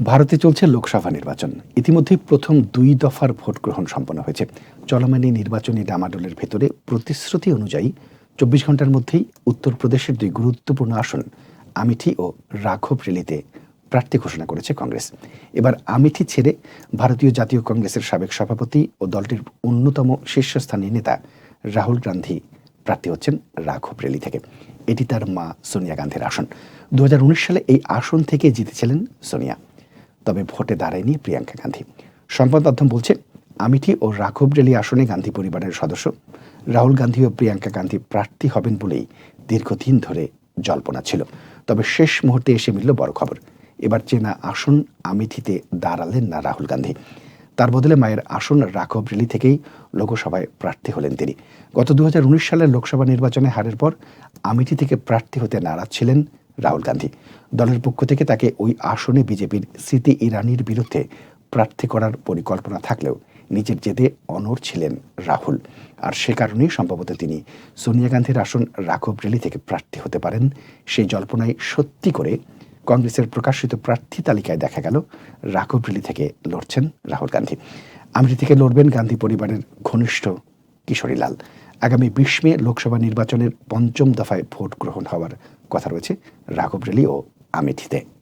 ভারতে চলছে লোকসভা নির্বাচন। ইতিমধ্যেই প্রথম দুই দফার ভোট গ্রহণ সম্পন্ন হয়েছে। চলমান নির্বাচনী ডামাডোলের ভেতরে প্রতিশ্রুতি অনুযায়ী চব্বিশ ঘণ্টার মধ্যেই উত্তরপ্রদেশের দুই গুরুত্বপূর্ণ আসন, আমিঠি ও রাঘব রেলিতে প্রার্থী ঘোষণা করেছে কংগ্রেস। এবার আমিঠি ছেড়ে ভারতীয় জাতীয় কংগ্রেসের সাবেক সভাপতি ও দলটির অন্যতম শীর্ষস্থানীয় নেতা রাহুল গান্ধী প্রার্থী হচ্ছেন রাঘব রেলি থেকে। এটি তার মা সোনিয়া গান্ধীর আসন। দু হাজার উনিশ সালে এই আসন থেকে জিতেছিলেন সোনিয়া। তবে ভোটে দাঁড়ায়নি প্রিয়াঙ্কা গান্ধী। সংবাদ মাধ্যম বলছে আমিঠি ও রাঘব রেলি আসনে গান্ধী পরিবারের সদস্য। রাহুল গান্ধী ও প্রিয়াঙ্কা গান্ধী প্রার্থী হবেন বলেই দীর্ঘদিন ধরে জল্পনা ছিল। তবে শেষ মুহূর্তে এসে মিলল বড় খবর। এবার চেনা আসন আমিঠিতে দাঁড়ালেন না রাহুল গান্ধী। তার বদলে মায়ের আসন রাঘব রেলি থেকেই লোকসভায় প্রার্থী হলেন তিনি। গত দু হাজার উনিশ সালের লোকসভা নির্বাচনে হারের পর আমিঠি থেকে প্রার্থী হতে নারাজ ছিলেন রাহুল গান্ধী। দলের পক্ষ থেকে তাকে ওই আসনে বিজেপির স্মৃতি ইরানির বিরুদ্ধে প্রার্থী করার পরিকল্পনা থাকলেও নিজের জেদে অনড় ছিলেন রাহুল। আর সে কারণেই সম্ভবত তিনি সোনিয়া গান্ধীর আসন রাঘব রেলি থেকে প্রার্থী হতে পারেন। সেই জল্পনায় সত্যি করে কংগ্রেসের প্রকাশিত প্রার্থী তালিকায় দেখা গেল, রাঘব রেলি থেকে লড়ছেন রাহুল গান্ধী। আমেঠি থেকে লড়বেন গান্ধী পরিবারের ঘনিষ্ঠ কিশোরীলাল। আগামী বিশ মে লোকসভা নির্বাচনের পঞ্চম দফায় ভোট গ্রহণ হওয়ার কথা রয়েছে রাঘব রেলি ও আমেঠিতে